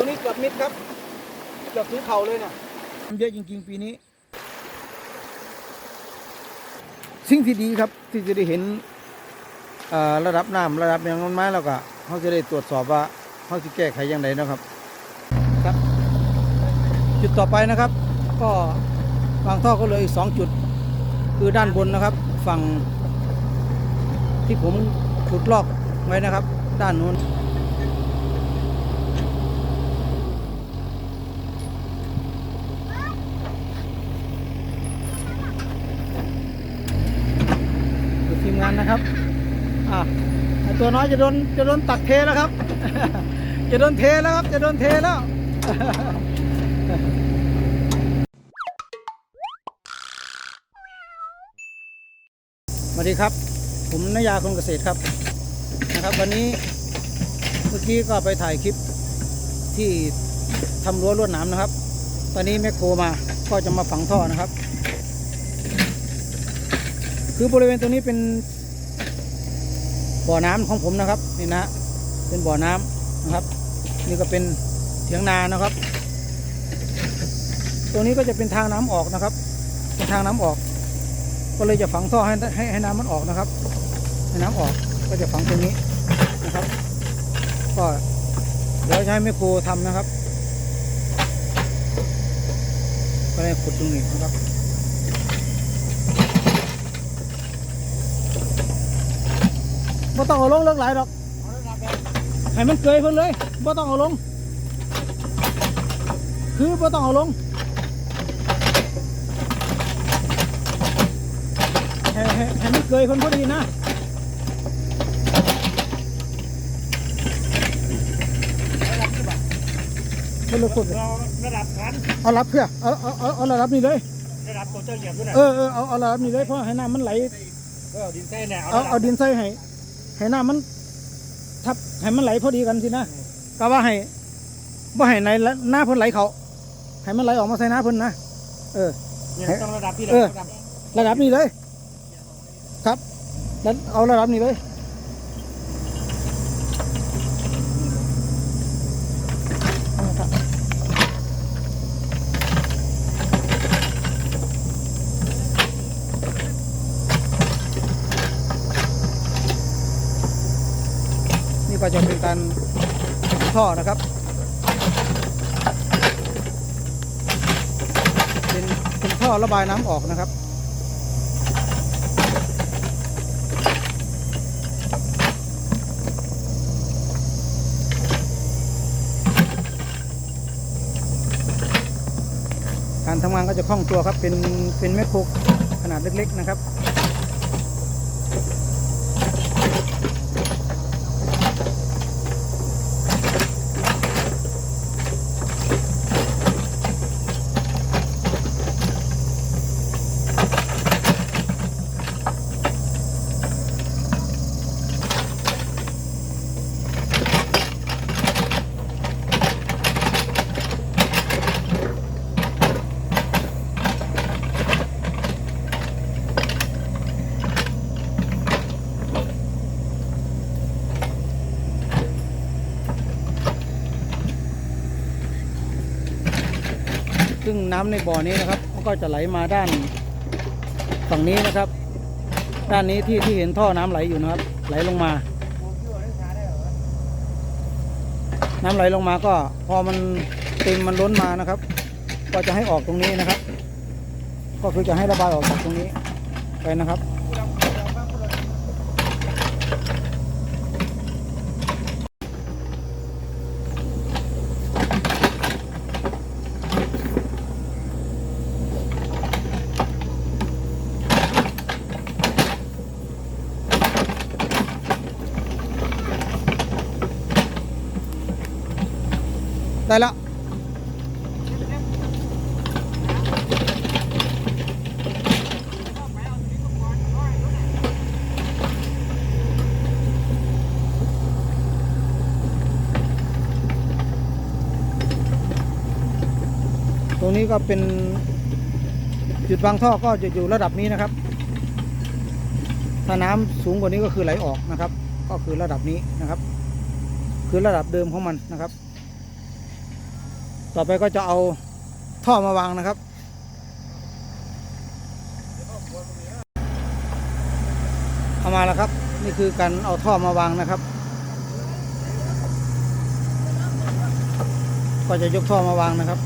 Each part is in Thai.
ตัวนี้เกือบมิดครับ เกือบถึงเข่าเลยเนี่ยเยอะจริง ๆ ปีนี้ สิ่งที่ดีครับ ที่จะได้เห็นระดับน้ำระดับอย่างนั้นมาแล้วก็เขาจะได้ตรวจสอบว่าเขาจะแก้ไขอย่างไรนะครับ ครับ จุดต่อไปนะครับ ก็วางท่อก็เหลยอีกสองจุด คือด้านบนนะครับ ฝั่งที่ผมขุดลอกไว้นะครับ ด้านนู้น ดูทีมงา นะครับอะไอ้ตัวน้อยจะโดนจะโดนตักเทแล้วครับ จะโดนเทแล้วครับ จะโดนเทแล้วสวัสดีครับ ผมนายาคนเกษตรครับนะครับ วันนี้เมื่อกี้ก็ไปถ่ายคลิปที่ทำรั้วลวดหนามนะครับ ตอนนี้แมคโครมาก็จะมาฝังท่อนะครับ คือบริเวณตรงนี้เป็น บ่อน้ำของผมนะครับนี่นะเป็นบ่อน้ำนะครับ นี่ก็เป็นเถียงนานะครับตรงนี้ก็จะเป็นทางน้ำออกนะครับ เป็นทางน้ำออก ก็เลยจะฝังท่อให้ให้ให้น้ำมันออกนะครับให้น้ำออกก็จะฝังตรงนี้นะครับ ก็เดี๋ยวให้แม่ครูทำนะครับ ก็เลยขุดตรงนี้นะครับ บ่ต้องเอาลงเลิกหลายดอกให้มันเกยเพิ่นเลยบ่ต้องเอาลง คือบ่ต้องเอาลงให้ให้ให้มันเกยเพิ่นพอดีนะเพิ่นเลยขุดเราระดับพันเอารับเพื่อเอาเอาเอาเอาระดับนี้เลย ระดับตัวเจ้าเหยียบด้วยนะเออเออเอาเอาระดับนี้เลยเพราะให้น้ำมันไหลก็เอาดินเส้นเนี่ยเอาเอาดินใส่ให้ ให้น้ำมัน ทับให้มันไหลพอดีกันสินะก็ว่าให้ว่าให้ในละหน้าเพิ่นไหลเขาให้มันไหลออกมาใส่หน้าเพิ่นนะเออเนี่ยต้องระดับที่เราเออระดับระดับนี้เลย ครับแล้วเอาระดับนี้เลยเอาละครับนี่ ก็จะเป็นการท่อนะครับ เป็นเป็นท่อระบายน้ำออกนะครับการทำงานก็จะคล่องตัวครับ เป็น เป็นแมคโครขนาดเล็ก ๆ นะครับ น้ำในบ่อนี้นะครับมันก็จะไหลมาด้านฝั่งนี้นะครับ ด้านนี้ที่ที่เห็นท่อน้ำไหลอยู่นะครับ ไหลลงมา น้ำไหลลงมาก็พอมันเต็มมันล้นมานะครับ ก็จะให้ออกตรงนี้นะครับ ก็คือจะให้ระบายออกจากตรงนี้ไปนะครับ ได้แล้ว ตรงนี้ก็เป็นจุดวางท่อก็จะอยู่ระดับนี้นะครับ ถ้าน้ำสูงกว่านี้ก็คือไหลออกนะครับ ก็คือระดับนี้นะครับ คือระดับเดิมของมันนะครับ ต่อไปก็จะเอาท่อมาวางนะครับ เอามาแล้วครับ นี่คือการเอาท่อมาวางนะครับ ก็จะยกท่อมาวางนะครับ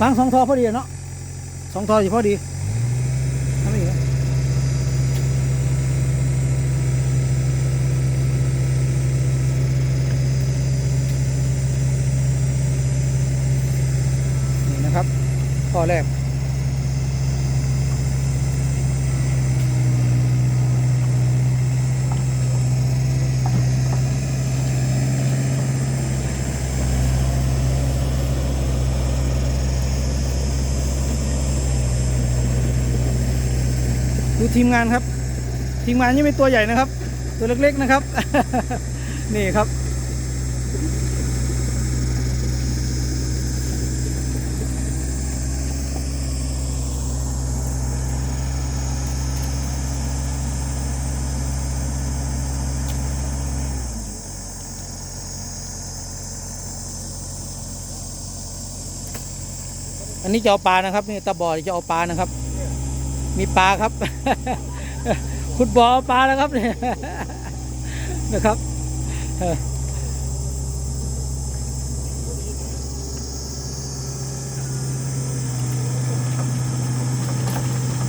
ฟังสองทอพอดีเนาะสองทออยู่พอดีไม่ดีนะนี่นะครับข้อแรก ทีมงานครับ ทีมงานยังไม่ตัวใหญ่นะครับ ตัวเล็กๆนะครับ นี่ครับอันนี้จะเอาปลานะครับนี่ตาบอดจะเอาปลานะครับ มีปลาครับ ขุดบ่อปลาแล้วครับเนี่ยนะครับเออ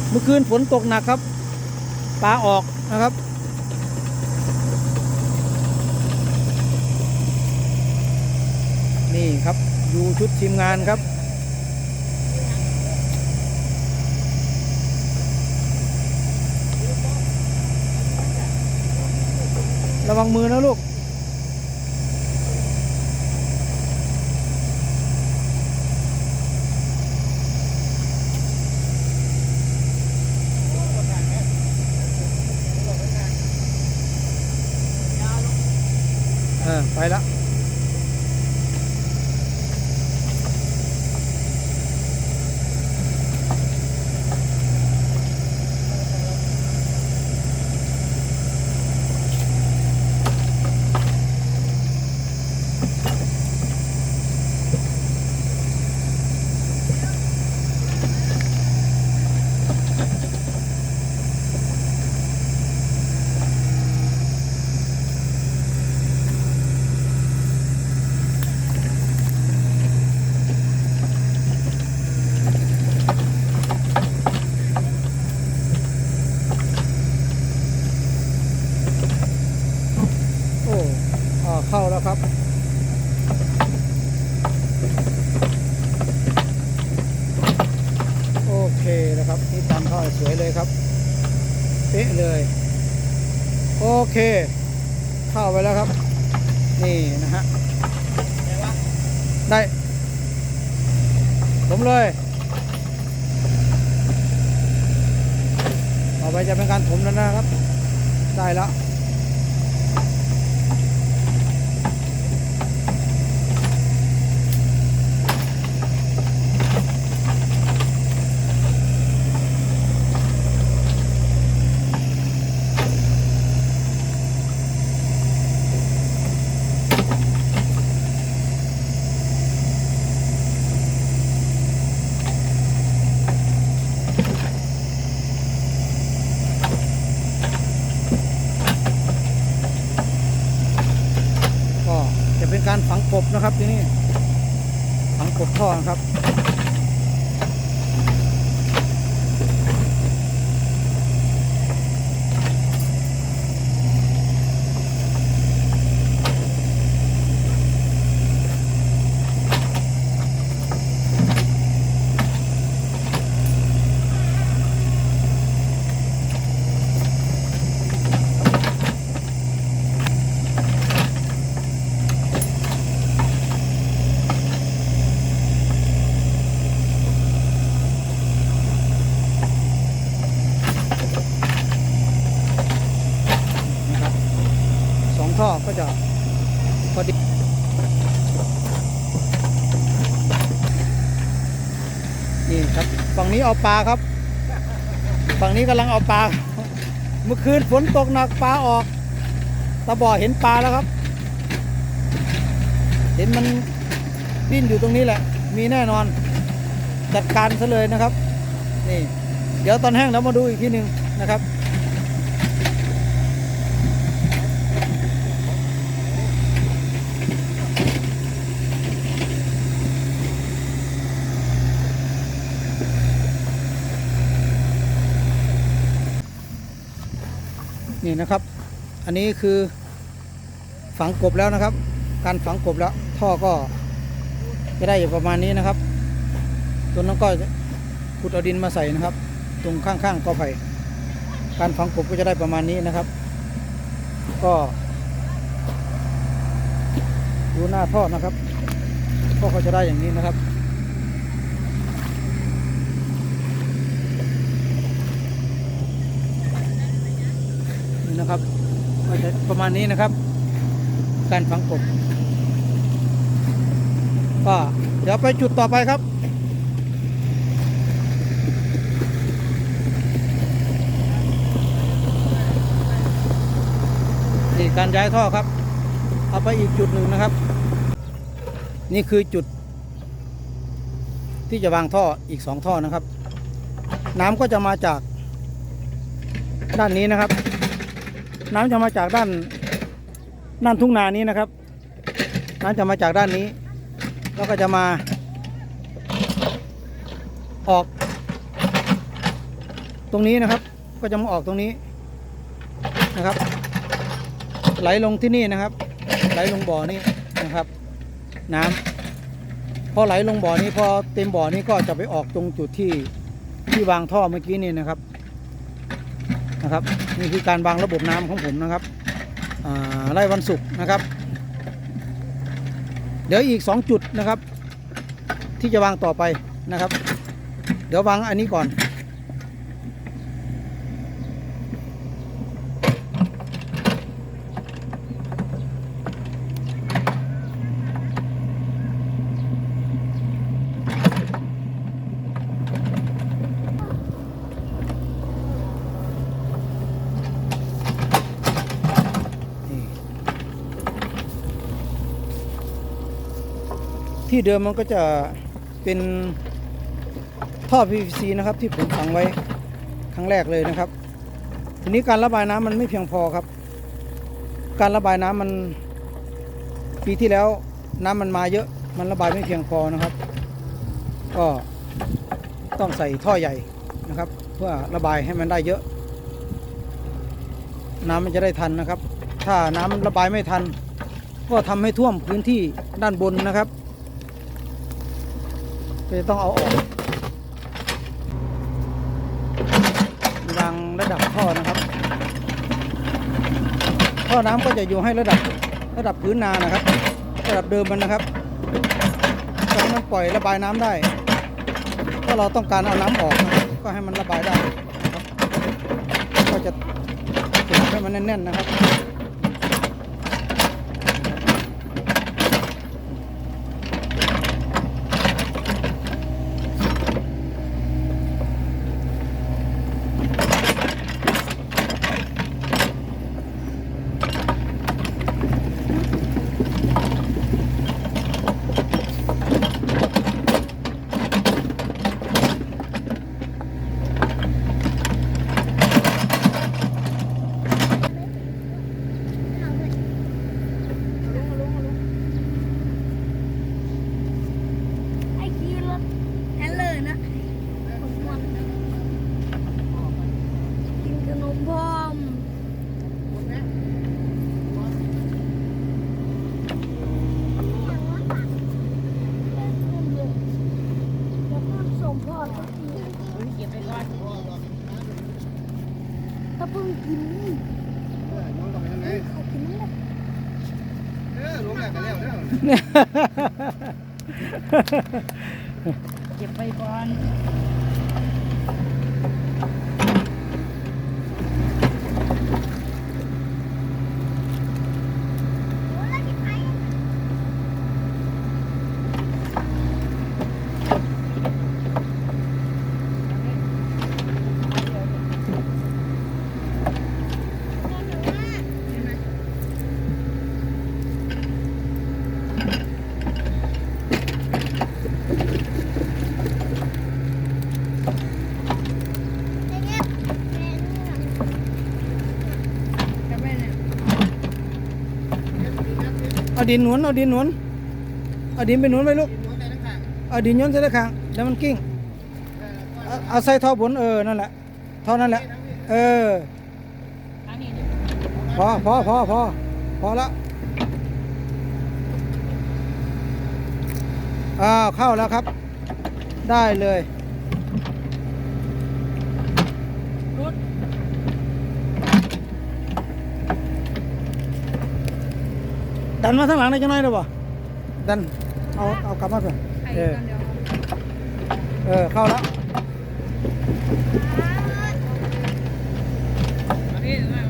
เมื่อคืนฝนตกหนักครับ ปลาออกนะครับ นี่ครับอยู่ชุดทีมงานครับ ระวังมือนะลูก เออ ไปละโอ้อ่า เข้าแล้วครับ โอเคนะครับนี่ตามเข้าสวยเลยครับเป๊ะเลย โอเค เข้าไปแล้วครับ นี่นะฮะได้ผมเลยต่อไปจะเป็นการถมแล้วนะครับ ได้แล้ว ก็จะเป็นการฝังกบ นะครับที่นี่ถังกดท่อนะครับ ท่อก็จะพอดีนี่ครับฝั่งนี้เอาปลาครับ ฝั่งนี้กำลังเอาปลา เมื่อคืนฝนตกหนักปลาออกตาบ่อเห็นปลาแล้วครับ เห็นมันดิ้นอยู่ตรงนี้แหละ มีแน่นอน จัดการซะเลยนะครับ นี่ เดี๋ยวตอนแห้งเรามาดูอีกทีหนึ่งนะครับ นี่นะครับ อันนี้คือฝังกบแล้วนะครับ การฝังกบแล้วท่อก็จะได้อยู่ประมาณนี้นะครับ ตัวนั้นก็ขุดเอาดินมาใส่นะครับ ตรงข้างๆกอไผ่การฝังกบก็จะได้ประมาณนี้นะครับ ก็ดูหน้าท่อนะครับท่อเขาจะได้อย่างนี้นะครับ นะครับก็จะประมาณนี้นะครับ การฝังกบก็เดี๋ยวไปจุดต่อไปครับนี่การย้ายท่อครับ เอาไปอีกจุดหนึ่งนะครับ นี่คือจุด ที่จะวางท่ออีกสองท่อนะครับ น้ำก็จะมาจากด้านนี้นะครับ น้ำจะมาจากด้านด้านทุ่งนานี้นะครับ น้ำจะมาจากด้านนี้ แล้วก็จะมา ออก ตรงนี้นะครับ ก็จะมาออกตรงนี้นะครับ ไหลลงที่นี่นะครับ ไหลลงบ่อนี้นะครับ น้ำพอไหลลงบ่อนี้พอเต็มบ่อนี้ก็จะไปออกตรงจุดที่ที่วางท่อเมื่อกี้นี่นะครับ นะครับ นี่คือการวางระบบน้ำของผมนะครับไร่วันศุกร์นะครับ เดี๋ยวอีก 2 จุดนะครับ ที่จะวางต่อไปนะครับ เดี๋ยววางอันนี้ก่อน ที่เดิมมันก็จะเป็นท่อ PVC นะครับ ที่ผมฝังไว้ครั้งแรกเลยนะครับ ทีนี้การระบายน้ำมันไม่เพียงพอครับ การระบายน้ำมันปีที่แล้วน้ำมันมาเยอะมันระบายไม่เพียงพอนะครับ ก็ต้องใส่ท่อใหญ่นะครับ เพื่อระบายให้มันได้เยอะ น้ำมันจะได้ทันนะครับ ถ้าน้ำระบายไม่ทัน ก็ทำให้ท่วมพื้นที่ด้านบนนะครับ จะต้องเอาออกวางระดับท่อนะครับ ท่อน้ำก็จะอยู่ให้ระดับระดับพื้นนานะครับ ระดับเดิมมันนะครับก็ให้มันปล่อยระบายน้ำได้ถ้าเราต้องการเอาน้ำออกนะครับก็ให้มันระบายได้ก็จะติดให้มันแน่นๆนะครับ ไอ้ขี่รถแฮนเลยนะผมมันกินขนมพร้อมถ้าเพิ่งกินเขากินแล้ว เก็บไปก่อน เอาดินหนุนเอาดินหนุนเอาดินไปหนุนไปลูกเอาดินย้อนใส่ตะขางแล้วมันกิ้งเอาใส่ท่อบนเออนั่นแหละท่อนั่นแหละ เออพอพอพอพอพอละอ้าวเข้าแล้วครับ ได้เลย ดันมาทางหลังได้จังหน่อยได้ป่ะดัน เอา เอากลับมาก่อนไข่เออกันเดียวเออ เข้าแล้วอันนี้มา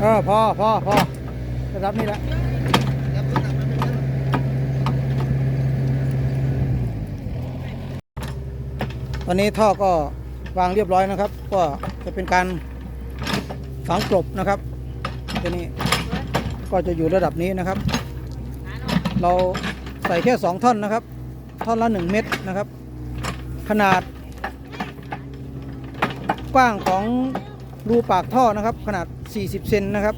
เออพอพอพอระดับนี้แหละตอนนี้ท่อก็ วางเรียบร้อยนะครับ ก็จะเป็นการฝังกลบนะครับตัวนี้ก็จะอยู่ระดับนี้นะครับ เราใส่แค่ 2 ท่อนนะครับ ท่อนละ 1 เม็ดนะครับ ขนาด กว้างของรูปากท่อนะครับ ขนาด 40 เซนนะครับ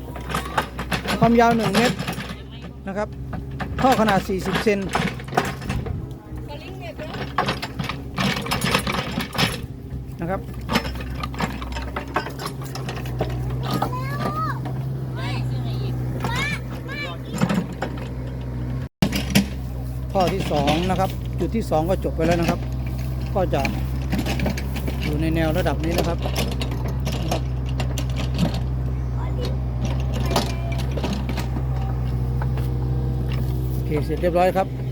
ความยาว 1 เมตรนะครับ ท่อขนาด 40 เซน สลิงเม็ดเนาะ นะครับ ได้ซื้อให้อีก ท่อที่ 2นะครับ จุดที่ 2 ก็จบไปแล้วนะครับ ก็จะอยู่ในแนวระดับนี้นะครับนะครับโอเคเสร็จเรียบร้อยครับ